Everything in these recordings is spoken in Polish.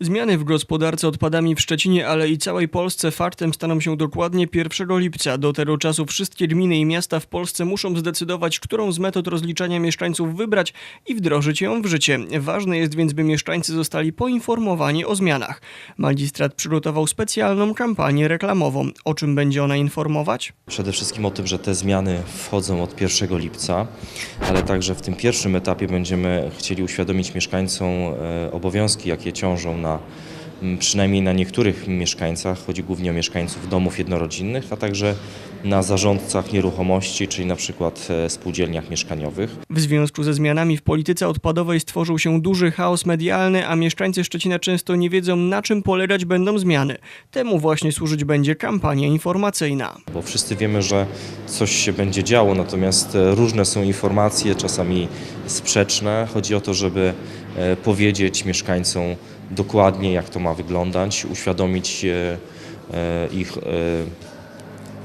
Zmiany w gospodarce odpadami w Szczecinie, ale i całej Polsce faktem staną się dokładnie 1 lipca. Do tego czasu wszystkie gminy i miasta w Polsce muszą zdecydować, którą z metod rozliczania mieszkańców wybrać i wdrożyć ją w życie. Ważne jest więc, by mieszkańcy zostali poinformowani o zmianach. Magistrat przygotował specjalną kampanię reklamową. O czym będzie ona informować? Przede wszystkim o tym, że te zmiany wchodzą od 1 lipca, ale także w tym pierwszym etapie będziemy chcieli uświadomić mieszkańcom e, obowiązki, jakie ciążą na m, przynajmniej na niektórych mieszkańcach, chodzi głównie o mieszkańców domów jednorodzinnych, a także na zarządcach nieruchomości, czyli na przykład e, spółdzielniach mieszkaniowych. W związku ze zmianami w polityce odpadowej stworzył się duży chaos medialny, a mieszkańcy Szczecina często nie wiedzą, na czym polegać będą zmiany. Temu właśnie służyć będzie kampania informacyjna. Bo wszyscy wiemy, że coś się będzie działo, natomiast e, różne są informacje, czasami sprzeczne. Chodzi o to, żeby e, powiedzieć mieszkańcom dokładnie, jak to ma wyglądać, uświadomić e, e, ich, e,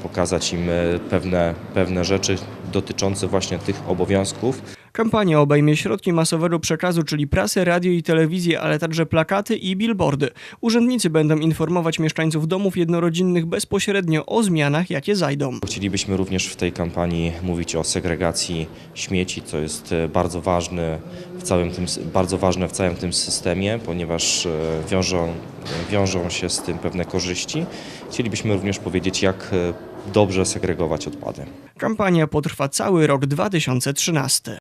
pokazać im pewne, pewne rzeczy dotyczące właśnie tych obowiązków. Kampania obejmie środki masowego przekazu, czyli prasę, radio i telewizję, ale także plakaty i billboardy. Urzędnicy będą informować mieszkańców domów jednorodzinnych bezpośrednio o zmianach, jakie zajdą. Chcielibyśmy również w tej kampanii mówić o segregacji śmieci, co jest e, bardzo ważne w całym tym, bardzo ważne w całym tym systemie, ponieważ e, wiążą, wiążą się z tym pewne korzyści. Chcielibyśmy również powiedzieć, jak e, dobrze segregować odpady. Kampania potrwa cały rok 2013.